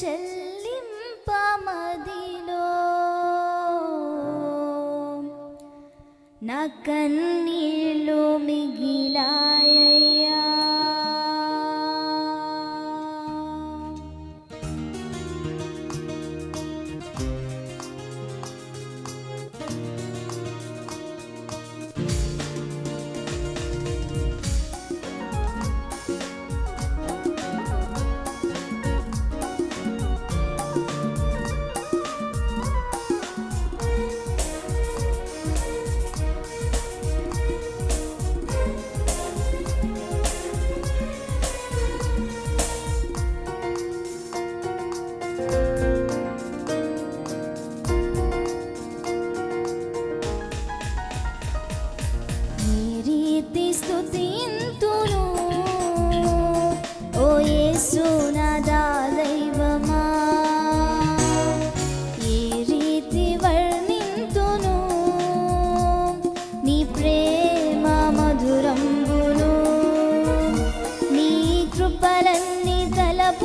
చెల్లింపమదిలో. నా కన్నీళ్ళు మిగిలా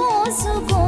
పోసుకో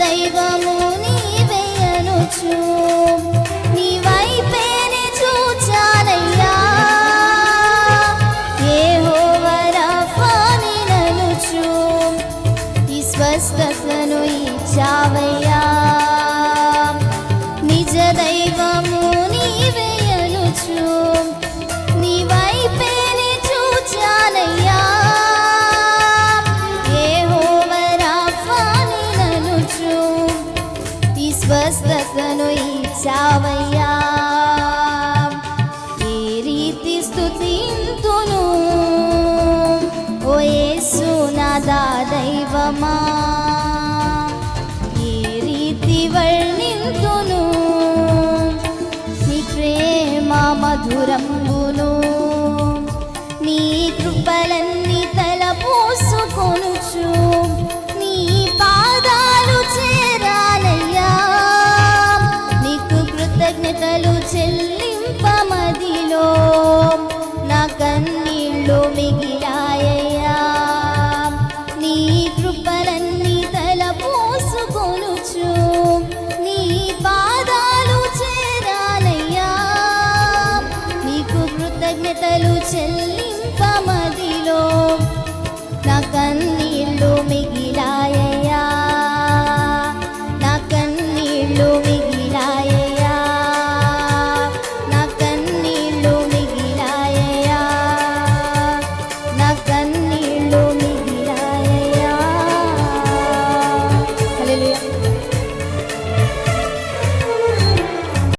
దైవము కృపలన్నీ తల పోసుకొనుచు